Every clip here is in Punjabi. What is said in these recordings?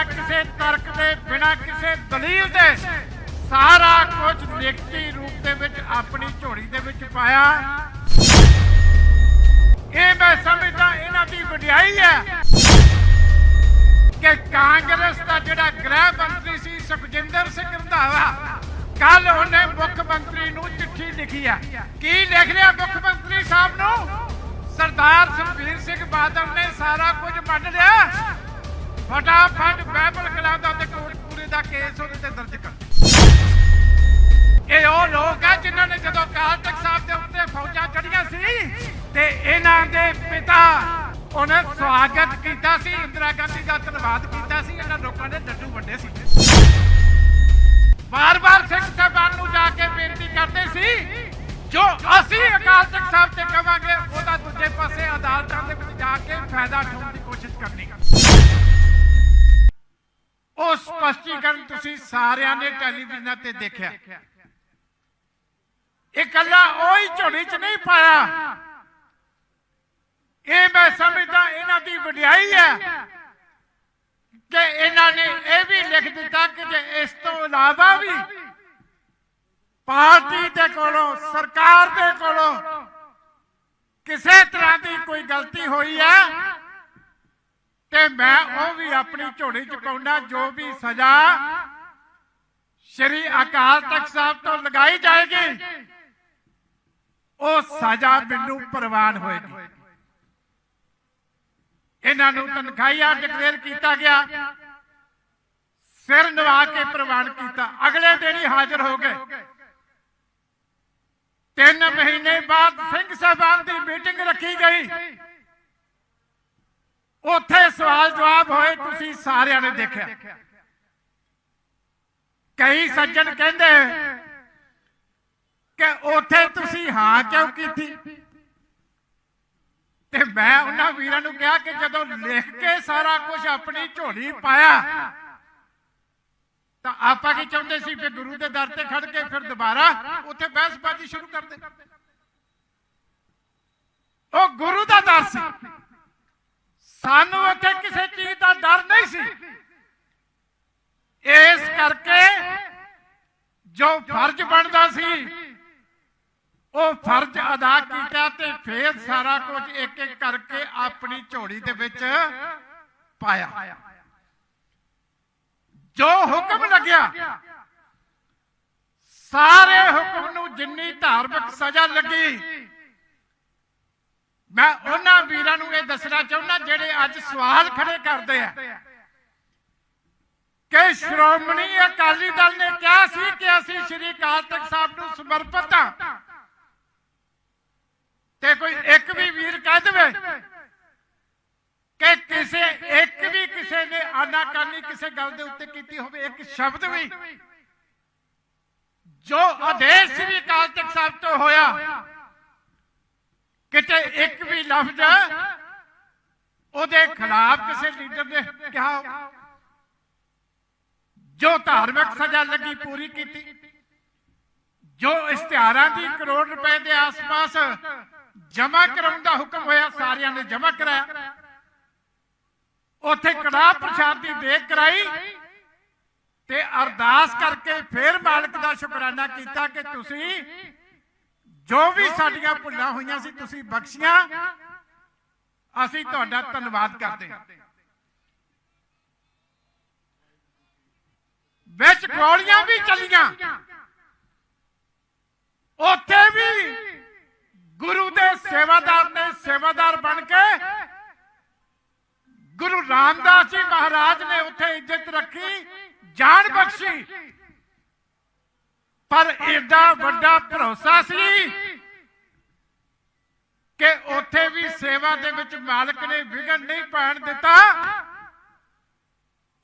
ਬਿਨਾਂ ਕਿਸੇ ਤਰਕ ਦੇ, ਬਿਨਾ ਕਿਸੇ ਦਲੀਲ ਦੇ, ਸਾਰਾ ਕੁਝ ਲਿਖਤੀ ਰੂਪ ਦੇ ਵਿੱਚ, ਆਪਣੀ ਝੋਲੀ ਦੇ ਵਿੱਚ ਪਾਇਆ। ਇਹ ਮੈਂ ਸਮਝਦਾ ਇਹਨਾਂ ਦੀ ਵਡਿਆਈ ਹੈ ਕਿ ਕਾਂਗਰਸ ਦਾ ਜਿਹੜਾ ਗ੍ਰਹਿ ਮੰਤਰੀ ਸੀ, ਸੁਖਜਿੰਦਰ ਸਿੰਘ ਰੰਧਾਵਾ ਕੱਲ ਉਹਨੇ ਮੁੱਖ ਮੰਤਰੀ ਨੂੰ ਚਿੱਠੀ ਲਿਖੀ ਆ ਕੀ ਲਿਖ ਰਿਹਾ ਮੁੱਖ ਮੰਤਰੀ ਸਾਹਿਬ ਨੂੰ? ਸਰਦਾਰ ਸੁਖਬੀਰ ਸਿੰਘ ਬਾਦਲ ਨੇ ਸਾਰਾ ਕੁਝ ਮੰਨ ਲਿਆ। ਫਟਾਫਟ ਬਾਈਬਲ ਕਲਾਉਂਦਾ ਤੇ ਕੋਟਪੂਰੇ ਦਾ ਕੇਸ ਉਹਦੇ ਤੇ ਦਰਜ ਕਰ। ਇਹ ਉਹ ਲੋਕ ਆ ਜਿਨ੍ਹਾਂ ਨੇ ਜਦੋਂ ਅਕਾਲ ਤਖਤ ਸਾਹਿਬ ਦੇ ਉੱਤੇ ਫੌਜਾਂ ਚੜੀਆਂ ਸੀ ਤੇ ਇਹਨਾਂ ਦੇ ਪਿਤਾ ਉਹਨੇ ਸਵਾਗਤ ਕੀਤਾ ਸੀ, ਇੰਦਰਾ ਗਾਂਧੀ ਦਾ ਧੰਨਵਾਦ ਕੀਤਾ ਸੀ, ਇਹਨਾਂ ਲੋਕਾਂ ਨੇ ਡੱਡੂ ਵੱਡੇ ਸੀ। ਵਾਰ ਵਾਰ ਸਿੰਘ ਸਾਹਿਬਾਨ ਨੂੰ ਜਾ ਕੇ ਬੇਨਤੀ ਕਰਦੇ ਸੀ, ਜੋ ਅਸੀਂ ਅਕਾਲ ਤਖਤ ਸਾਹਿਬ ਤੇ ਕਵਾਂਗੇ, ਉਹਦਾ ਦੂਜੇ ਪਾਸੇ ਅਦਾਲਤਾਂ ਦੇ ਵਿੱਚ ਜਾ ਕੇ ਫਾਇਦਾ ਉਠਾਉਣ ਦੀ ਕੋਸ਼ਿਸ਼ ਕਰਨੀ। ਉਹ ਸਪਸ਼ਟੀਕਰਨ ਤੁਸੀਂ ਸਾਰਿਆਂ ਨੇ ਟੈਲੀਵਿਜ਼ਨ ਤੇ ਦੇਖਿਆ। ਇਹ ਕੱਲਾ ਉਹ ਹੀ ਝੋਲੀ 'ਚ ਨਹੀਂ ਪਾਇਆ। ਇਹ ਮੈਂ ਸਮਝਦਾ ਇਹਨਾਂ ਦੀ ਵਡਿਆਈ ਹੈ ਕਿ ਇਹਨਾਂ ਨੇ ਇਹ ਵੀ ਲਿਖ ਦਿੱਤਾ ਕਿ ਜੇ ਇਸ ਤੋਂ ਇਲਾਵਾ ਵੀ ਪਾਰਟੀ ਦੇ ਕੋਲੋਂ, ਸਰਕਾਰ ਦੇ ਕੋਲੋਂ ਕਿਸੇ ਤਰ੍ਹਾਂ ਦੀ ਕੋਈ ਗਲਤੀ ਹੋਈ ਹੈ ਤੇ ਮੈਂ ਉਹ ਵੀ ਆਪਣੀ ਝੋਲੀ 'ਚ ਪਾਉਂਦਾ ਜੋ ਵੀ ਸਜ਼ਾ ਸ਼੍ਰੀ ਅਕਾਲ ਤਖਤ ਸਾਹਿਬ ਤੋਂ ਲਗਾਈ ਜਾਏਗੀ, ਉਹ ਸਜ਼ਾ ਮੈਨੂੰ ਪ੍ਰਵਾਨ ਹੋਏਗੀ। ਇਹਨਾਂ ਨੂੰ ਤਨਖਾਹੀਆ ਡਿਕਲੇਅਰ ਕੀਤਾ ਗਿਆ। ਸਿਰ ਨਵਾ ਕੇ ਪ੍ਰਵਾਨ ਕੀਤਾ। ਅਗਲੇ ਦਿਨ ਹੀ ਹਾਜ਼ਰ ਹੋ ਗਏ। ਤਿੰਨ ਮਹੀਨੇ ਬਾਅਦ ਸਿੰਘ ਸਾਹਿਬਾਨ ਦੀ ਮੀਟਿੰਗ ਰੱਖੀ ਗਈ। ਉੱਥੇ ਸਵਾਲ ਜਵਾਬ ਹੋਏ, ਤੁਸੀਂ ਸਾਰਿਆਂ ਨੇ ਦੇਖਿਆ। ਕਈ ਸੱਜਣ ਕਹਿੰਦੇ ਕਿ ਉੱਥੇ ਤੁਸੀਂ ਹਾਂ ਕਿਉਂ ਕੀਤੀ? ਤੇ ਮੈਂ ਉਹਨਾਂ ਵੀਰਾਂ ਨੂੰ ਕਿਹਾ ਕਿ ਜਦੋਂ ਲਿਖ ਕੇ ਸਾਰਾ ਕੁਝ ਆਪਣੀ ਝੋਲੀ ਪਾਇਆ, ਤਾਂ ਆਪਾਂ ਕੀ ਚਾਹੁੰਦੇ ਸੀ ਕਿ ਗੁਰੂ ਦੇ ਦਰ ਤੇ ਖੜ ਕੇ ਫਿਰ ਦੁਬਾਰਾ ਉੱਥੇ ਬਹਿਸਬਾਜ਼ੀ ਸ਼ੁਰੂ ਕਰ ਦੇ ਉਹ ਗੁਰੂ ਦਾ ਦਰ ਸੀ। ਸਾਨੂੰ ਉੱਥੇ ਕਿਸੇ ਚੀਜ਼ ਦਾ ਡਰ ਨਹੀਂ ਸੀ। ਇਸ ਕਰਕੇ ਜੋ ਫਰਜ਼ ਬਣਦਾ ਸੀ, ਉਹ ਫਰਜ਼ ਅਦਾ ਕੀਤਾ ਤੇ ਫੇਰ ਸਾਰਾ ਕੁਝ ਇੱਕ ਇੱਕ ਕਰਕੇ ਆਪਣੀ ਝੋਲੀ ਦੇ ਵਿੱਚ ਪਾਇਆ। ਜੋ ਹੁਕਮ ਲੱਗਿਆ, ਸਾਰੇ ਹੁਕਮ ਨੂੰ ਜਿੰਨੀ ਧਾਰਮਿਕ ਸਜ਼ਾ ਲੱਗੀ ਮੈਂ ਉਹਨਾਂ ਵੀਰਾਂ ਨੂੰ ਇਹ ਦੱਸਣਾ ਚਾਹੁੰਦਾ ਜਿਹੜੇ ਅੱਜ ਸਵਾਲ ਖੜੇ ਕਰਦੇ ਆ ਕਿ ਸ਼੍ਰੋਮਣੀ ਅਕਾਲੀ ਦਲ ਨੇ ਕਿਹਾ ਸੀ ਕਿ ਅਸੀਂ ਸ਼੍ਰੀ ਅਕਾਲ ਤਖਤ ਸਾਹਿਬ ਨੂੰ ਸਮਰਪਿਤ ਹਾਂ। ਤੇ ਕੋਈ ਇੱਕ ਵੀ ਵੀਰ ਕਹਿ ਦੇਵੇ ਕਿ ਕਿਸੇ ਇੱਕ ਵੀ ਕਿਸੇ ਨੇ ਆਨਾਕਾਨੀ ਕਿਸੇ ਗੱਲ ਦੇ ਉੱਤੇ ਕੀਤੀ ਹੋਵੇ, ਇੱਕ ਸ਼ਬਦ ਵੀ। ਜੋ ਆਦੇਸ਼ ਸ੍ਰੀ ਅਕਾਲ ਤਖਤ ਸਾਹਿਬ ਤੋਂ ਹੋਇਆ ਕਿਤੇ ਇੱਕ ਵੀ ਲਫ਼ਜ਼ ਉਹਦੇ ਖਿਲਾਫ ਕਿਸੇ ਲੀਡਰ ਨੇ ਕਿਹਾ ਜੋ ਧਾਰਮਿਕ ਸਜ਼ਾ ਲੱਗੀ ਪੂਰੀ ਕੀਤੀ, ਜੋ ਇਸ਼ਤਿਹਾਰਾਂ ਦੀ ਕਰੋੜ ਰੁਪਏ ਦੇ ਆਸ-ਪਾਸ ਜਮ੍ਹਾਂ ਕਰਾਉਣ ਦਾ ਹੁਕਮ ਹੋਇਆ, ਸਾਰਿਆਂ ਨੇ ਜਮ੍ਹਾਂ ਕਰਾਇਆ। ਉੱਥੇ ਕੜਾਹ ਪ੍ਰਸ਼ਾਦ ਦੀ ਦੇਖ ਕਰਾਈ ਤੇ ਅਰਦਾਸ ਕਰਕੇ ਫੇਰ ਮਾਲਕ ਦਾ ਸ਼ੁਕਰਾਨਾ ਕੀਤਾ ਕਿ ਤੁਸੀਂ ਜੋ ਵੀ ਸਾਡੀਆਂ ਭੁੱਲਾਂ ਹੋਈਆਂ ਸੀ, ਤੁਸੀਂ ਬਖਸ਼ੀਆਂ। ਅਸੀਂ ਤੁਹਾਡਾ ਧੰਨਵਾਦ ਕਰਦੇ ਹਾਂ। ਵਿੱਚ ਗੋਲੀਆਂ ਵੀ ਚੱਲੀਆਂ। ਉੱਥੇ ਵੀ ਗੁਰੂ ਦੇ ਸੇਵਾਦਾਰ ਨੇ ਸੇਵਾਦਾਰ ਬਣ ਕੇ ਗੁਰੂ ਰਾਮਦਾਸ ਜੀ ਮਹਾਰਾਜ ਨੇ ਉੱਥੇ ਇੱਜ਼ਤ ਰੱਖੀ, ਜਾਨ ਬਖਸ਼ੀ। ਪਰ ਏਡਾ ਵੱਡਾ ਭਰੋਸਾ ਸੀ ਕਿ ਉੱਥੇ ਵੀ ਸੇਵਾ ਦੇ ਵਿੱਚ ਮਾਲਕ ਨੇ ਵਿਗੜ ਨਹੀਂ ਪੈਣ ਦਿੱਤਾ।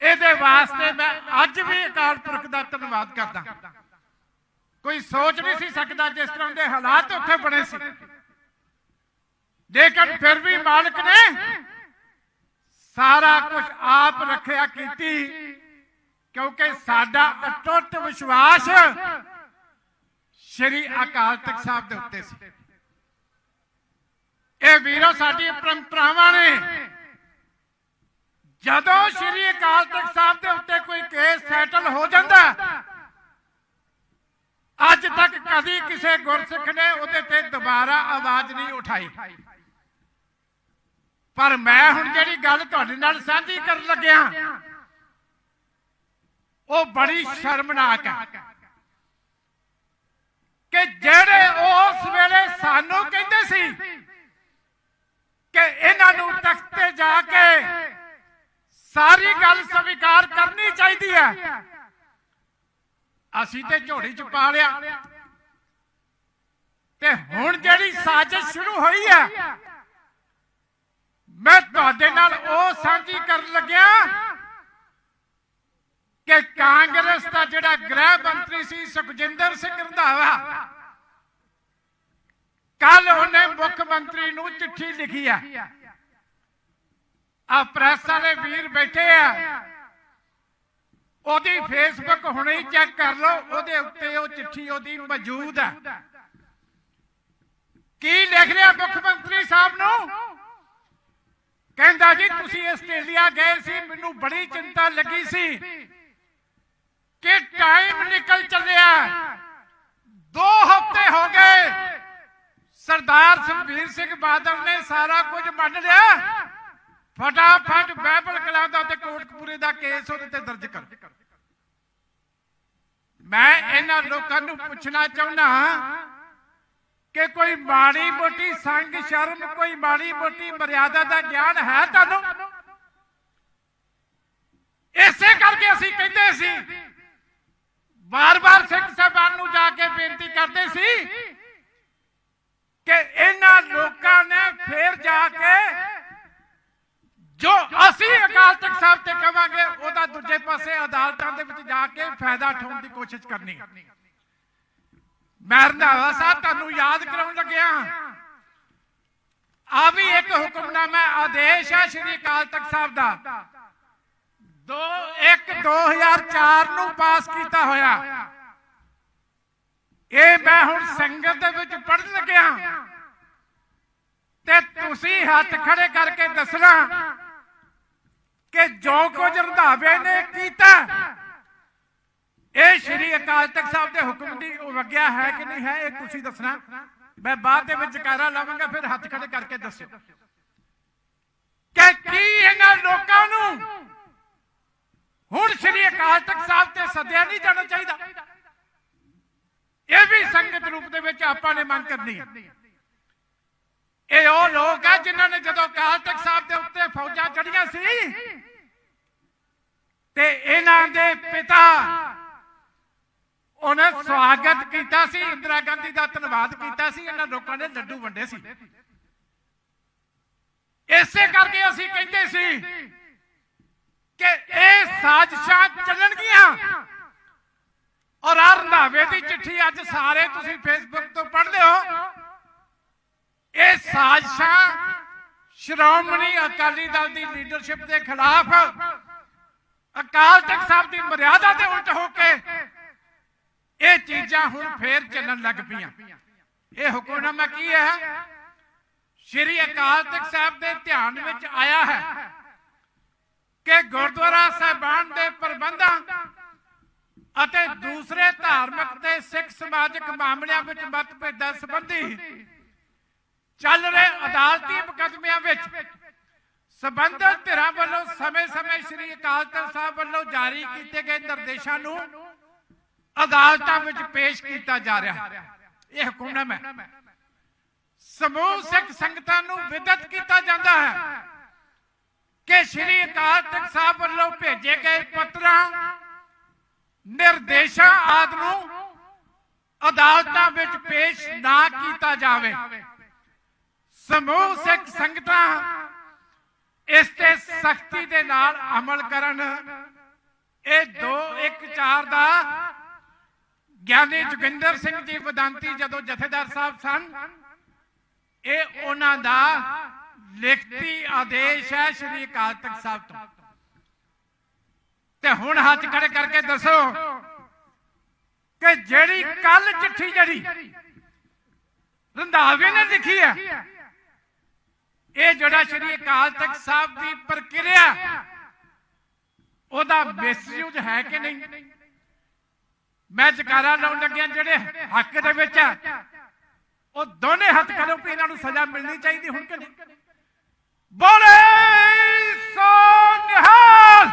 ਇਹਦੇ ਵਾਸਤੇ ਮੈਂ ਅੱਜ ਵੀ ਅਕਾਲ ਪੁਰਖ ਦਾ ਧੰਨਵਾਦ ਕਰਦਾ। ਕੋਈ ਸੋਚ ਨਹੀਂ ਸੀ ਸਕਦਾ ਜਿਸ ਤਰ੍ਹਾਂ ਦੇ ਹਾਲਾਤ ਉੱਥੇ ਬਣੇ ਸੀ। ਲੇਕਿਨ ਫਿਰ ਵੀ ਮਾਲਕ ਨੇ ਸਾਰਾ ਕੁਝ ਆਪ ਰੱਖਿਆ ਕੀਤੀ, ਕਿਉਂਕਿ ਸਾਡਾ ਅਟੁੱਟ ਵਿਸ਼ਵਾਸ ਸ਼੍ਰੀ ਅਕਾਲ ਤਖਤ ਸਾਹਿਬ ਦੇ ਉੱਤੇ ਸੀ। ਇਹ ਵੀਰੋ ਸਾਡੀ ਪਰੰਪਰਾਵਾਂ ਨੇ। ਜਦੋਂ ਸ਼੍ਰੀ ਅਕਾਲ ਤਖਤ ਸਾਹਿਬ ਦੇ ਉੱਤੇ ਕੋਈ ਕੇਸ ਸੈਟਲ ਹੋ ਜਾਂਦਾ, ਅੱਜ ਤੱਕ ਕਦੀ ਕਿਸੇ ਗੁਰਸਿੱਖ ਨੇ ਉਹਦੇ ਤੇ ਦੁਬਾਰਾ ਆਵਾਜ਼ ਨਹੀਂ ਉਠਾਈ। ਪਰ ਮੈਂ ਹੁਣ ਜਿਹੜੀ ਗੱਲ ਤੁਹਾਡੇ ਨਾਲ ਸਾਂਝੀ ਕਰਨ ਲੱਗਿਆ, ਉਹ ਬੜੀ ਸ਼ਰਮਨਾਕ ਹੈ। ਕਿ ਜਿਹੜੇ ਉਸ ਵੇਲੇ ਸਾਨੂੰ ਕਹਿੰਦੇ ਸੀ ਕਿ ਇਹਨਾਂ ਨੂੰ ਤਖਤ ਤੇ ਜਾ ਕੇ ਸਾਰੀ ਗੱਲ ਸਵੀਕਾਰ ਕਰਨੀ ਚਾਹੀਦੀ ਹੈ। ਅਸੀਂ ਤੇ ਝੋੜੀ ਚ ਪਾ ਲਿਆ। ਤੇ ਹੁਣ ਜਿਹੜੀ ਸਾਜ਼ਿਸ਼ ਸ਼ੁਰੂ ਹੋਈ ਹੈ, ਮੈਂ ਤੁਹਾਡੇ ਨਾਲ ਉਹ ਸਾਂਝੀ ਕਰਨ ਲੱਗਿਆ ਕਿ ਕਾਂਗਰਸ ਦਾ ਜਿਹੜਾ ਗ੍ਰਹਿ ਮੰਤਰੀ ਸੀ ਸੁਖਜਿੰਦਰ ਸਿੰਘ ਰੰਧਾਵਾ ਕੱਲ ਉਹਨੇ ਮੁੱਖ ਮੰਤਰੀ ਨੂੰ ਚਿੱਠੀ ਲਿਖੀ ਆ। ਆ ਪ੍ਰੈਸ ਵਾਲੇ ਵੀਰ ਬੈਠੇ ਆ। ਉਹਦੀ ਫੇਸਬੁੱਕ ਹੁਣੇ ਹੀ ਚੈੱਕ ਕਰ ਲਓ, ਉਹਦੇ ਉੱਤੇ ਉਹ ਚਿੱਠੀ ਉਹਦੀ ਮੌਜੂਦ ਹੈ ਕੀ ਲਿਖ ਰਿਹਾ ਮੁੱਖ ਮੰਤਰੀ ਸਾਹਿਬ ਨੂੰ? ਕਹਿੰਦਾ ਜੀ, ਤੁਸੀਂ ਆਸਟ੍ਰੇਲੀਆ ਗਏ ਸੀ, ਮੈਨੂੰ ਬੜੀ ਚਿੰਤਾ ਲੱਗੀ ਸੀ। ਕਿ ਟਾਈਮ ਨਿਕਲ ਚੱਲਿਆ। ਦੋ ਹਫ਼ਤੇ ਹੋ ਗਏ। ਸਰਦਾਰ ਸੁਖਬੀਰ ਸਿੰਘ ਬਾਦਲ ਨੇ ਸਾਰਾ ਕੁਝ ਮੰਨ ਲਿਆ। ਫਟਾਫਟ ਬਾਈਬਲ ਕਲਾਂ ਦਾ ਤੇ ਕੋਟਕਪੂਰੇ ਦਾ ਕੇਸ ਉਹਦੇ ਤੇ ਦਰਜ ਕਰ। ਮੈਂ ਇਹਨਾਂ ਲੋਕਾਂ ਨੂੰ ਪੁੱਛਣਾ ਚਾਹੁੰਦਾ ਕਿ ਕੋਈ ਮਾੜੀ ਮੋਟੀ ਸੰਗ ਸ਼ਰਮ ਕੋਈ ਮਾੜੀ ਮੋਟੀ ਮਰਿਆਦਾ ਦਾ ਗਿਆਨ ਹੈ ਤੁਹਾਨੂੰ ਇਸੇ ਕਰਕੇ ਅਸੀਂ ਕਹਿੰਦੇ ਸੀ ਬਾਰ-ਬਾਰ ਸਿੰਘ ਸਾਹਿਬਾਨ ਨੂੰ ਜਾ ਕੇ ਬੇਨਤੀ ਕਰਦੇ ਸੀ ਕਿ ਇਹਨਾਂ ਲੋਕਾਂ ਨੇ ਫੇਰ ਜਾ ਕੇ ਜੋ ਅਸੀਂ ਅਕਾਲ ਤਖਤ ਸਾਹਿਬ ਤੇ ਕਵਾਂਗੇ, ਉਹਦਾ ਦੂਜੇ ਪਾਸੇ ਅਦਾਲਤਾਂ ਦੇ ਵਿੱਚ ਜਾ ਕੇ ਫਾਇਦਾ ਉਠਾਉਣ ਦੀ ਕੋਸ਼ਿਸ਼ ਕਰਨੀ ਮੈਂ ਰੰਧਾਵਾ ਸਾਹਿਬ ਤੁਹਾਨੂੰ ਯਾਦ ਕਰਾਉਣ ਲੱਗਿਆ। ਆ ਵੀ ਇੱਕ ਹੁਕਮਨਾਮਾ, ਆਦੇਸ਼ ਹੈ ਸ੍ਰੀ ਅਕਾਲ ਤਖਤ ਸਾਹਿਬ ਦਾ। 2 1 2004 ਨੂੰ ਪਾਸ ਕੀਤਾ ਹੋਇਆ। ਇਹ ਮੈਂ ਹੁਣ ਸੰਗਤ ਦੇ ਵਿੱਚ ਪੜ੍ਹਨ ਲੱਗਿਆ। ਤੇ ਤੁਸੀਂ ਹੱਥ ਖੜੇ ਕਰਕੇ ਦੱਸਣਾ ਕਿ ਜੋ ਕੁਝ ਰੰਧਾਵੇ ਨੇ ਕੀਤਾ, ਇਹ ਸ਼੍ਰੀ ਅਕਾਲ ਤਖਤ ਸਾਹਿਬ ਦੇ ਹੁਕਮ ਦੀ ਉਲੰਘਿਆ ਹੈ ਕਿ ਨਹੀਂ ਹੈ, ਇਹ ਤੁਸੀਂ ਦੱਸਣਾ। ਮੈਂ ਬਾਅਦ ਦੇ ਵਿੱਚ ਜਕਾਰਾ ਲਾਵਾਂਗਾ, ਫਿਰ ਹੱਥ ਖੜੇ ਕਰਕੇ ਦੱਸਿਓ। ਕਿ ਕੀ ਇਹਨਾਂ ਲੋਕਾਂ ਨੂੰ ਹੁਣ ਸ਼੍ਰੀ ਅਕਾਲ ਤਖਤ ਸਾਹਿਬ ਤੇ ਸੱਦਿਆ ਨਹੀਂ ਜਾਣਾ ਚਾਹੀਦਾ? ਇਹ ਵੀ ਸੰਗਤ ਰੂਪ ਦੇ ਵਿੱਚ ਆਪਾਂ ਨੇ ਮੰਗ ਕਰਨੀ ਹੈ। ਇਹ ਉਹ ਲੋਕ ਆ ਜਿਨ੍ਹਾਂ ਨੇ ਜਦੋਂ ਅਕਾਲ ਤਖਤ ਸਾਹਿਬ ਦੇ ਉੱਤੇ ਫੌਜਾਂ ਚੜੀਆਂ ਸੀ, ਤੇ ਇਹਨਾਂ ਦੇ ਪਿਤਾ ਉਹਨੇ ਸਵਾਗਤ ਕੀਤਾ ਸੀ, ਇੰਦਰਾ ਗਾਂਧੀ ਦਾ ਧੰਨਵਾਦ ਕੀਤਾ ਸੀ, ਇਹਨਾਂ ਲੋਕਾਂ ਨੇ ਲੱਡੂ ਵੰਡੇ ਸੀ। ਇਸੇ ਕਰਕੇ ਅਸੀਂ ਕਹਿੰਦੇ ਸੀ ਕਿ ਇਹ ਸਾਜ਼ਿਸ਼ਾਂ ਚੱਲਣਗੀਆਂ। ਔਰ ਆ ਰੰਧਾਵੇ ਦੀ ਚਿੱਠੀ ਅੱਜ ਸਾਰੇ ਤੁਸੀਂ ਫੇਸਬੁੱਕ ਤੋਂ ਪੜ੍ਹਦੇ ਹੋ। ਇਹ ਸਾਜ਼ਿਸ਼ਾਂ ਸ਼੍ਰੋਮਣੀ ਅਕਾਲੀ ਦਲ ਦੀ ਲੀਡਰਸ਼ਿਪ ਦੇ ਖਿਲਾਫ ਅਕਾਲ ਤਖਤ ਸਾਹਿਬ ਦੀ ਮਰਿਆਦਾ ਦੇ ਉਲਟ ਹੋ ਕੇ ਇਹ ਚੀਜ਼ਾਂ ਹੁਣ ਫੇਰ ਚੱਲਣ ਲੱਗ ਪਈਆਂ। ਇਹ ਹੁਕਮਨਾਮਾ ਕੀ ਹੈ? ਸ਼੍ਰੀ ਅਕਾਲ ਤਖਤ ਸਾਹਿਬ ਦੇ ਧਿਆਨ ਵਿੱਚ ਆਇਆ ਹੈ ਕਿ ਗੁਰਦੁਆਰਾ ਸਾਹਿਬਾਨ ਦੇ ਪ੍ਰਬੰਧਾਂ ਅਤੇ ਦੂਸਰੇ ਧਾਰਮਿਕ ਤੇ ਸਿੱਖ ਸਮਾਜਿਕ ਮਾਮਲਿਆਂ ਵਿੱਚ ਮਤਭੇਦਾਂ ਸੰਬੰਧੀ ਚੱਲ ਰਹੇ ਅਦਾਲਤੀ ਮੁਕੱਦਮਿਆਂ ਵਿੱਚ ਸਬੰਧਤ ਧਿਰਾਂ ਵੱਲੋਂ ਸਮੇਂ-ਸਮੇਂ ਸ੍ਰੀ ਅਕਾਲ ਤਖਤ ਸਾਹਿਬ ਵੱਲੋਂ ਜਾਰੀ ਕੀਤੇ ਗਏ ਨਿਰਦੇਸ਼ਾਂ ਨੂੰ ਅਦਾਲਤਾਂ ਵਿੱਚ ਪੇਸ਼ ਕੀਤਾ ਜਾ ਰਿਹਾ। ਹੈ ਇਹ ਹੁਕਮਨਾਮਾ ਹੈ। ਸਮੂਹ ਸਿੱਖ ਸੰਗਤਾਂ ਨੂੰ ਵਿਦਤ ਕੀਤਾ ਜਾਂਦਾ ਹੈ ਕਿ ਸ੍ਰੀ ਅਕਾਲ ਤਖਤ ਸਾਹਿਬ ਵੱਲੋਂ ਭੇਜੇ ਗਏ ਪੱਤਰਾਂ ਨਿਰਦੇਸ਼ਾਂ ਆਦਿ ਨੂੰ ਅਦਾਲਤਾਂ ਵਿੱਚ ਪੇਸ਼ ਨਾ ਕੀਤਾ ਜਾਵੇ। ਸਮੂਹ ਸਿੱਖ ਸੰਗਤਾਂ ਇਸ ਤੇ ਸਖਤੀ ਦੇ ਨਾਲ ਅਮਲ ਕਰਨ। ਇਹ 214 ਦਾ ਗਿਆਨੀ ਜੋਗਿੰਦਰ ਸਿੰਘ ਜੀ ਵਿਦਾਂਤੀ ਜਦੋਂ ਜਥੇਦਾਰ ਸਾਹਿਬ ਸਨ, ਇਹ ਉਹਨਾਂ ਦਾ ਲਿਖਤੀ ਆਦੇਸ਼ ਹੈ ਸ੍ਰੀ ਅਕਾਲ ਤਖਤ ਸਾਹਿਬ ਤੋਂ। ਤੇ ਹੁਣ ਹੱਥ ਖੜੇ ਕਰਕੇ ਦੱਸੋ ਕਿ ਜਿਹੜੀ ਕੱਲ ਚਿੱਠੀ ਜਿਹੜੀ ਰੰਧਾਵੇ ਨੇ ਲਿਖੀ ਹੈ, ਇਹ ਜਿਹੜਾ ਸ਼੍ਰੀ ਅਕਾਲ ਤਖਤ ਸਾਹਿਬ ਦੀ ਪ੍ਰਕਿਰਿਆ, ਉਹਦਾ ਮਿਸਯੂਜ ਹੈ ਕਿ ਨਹੀਂ? ਮੈਂ ਜਕਾਰਾ ਲਾਉਣ ਲੱਗਿਆ ਜਿਹੜੇ ਹੱਕ ਦੇ ਵਿੱਚ ਆ, ਉਹ ਦੋਨੇ ਹੱਥ ਕਰੋ ਵੀ ਇਹਨਾਂ ਨੂੰ ਸਜ਼ਾ ਮਿਲਣੀ ਚਾਹੀਦੀ ਹੁਣ ਕਿ ਨਹੀਂ? ਬੋਲੇ ਸੋ ਨਿਹਾਲ!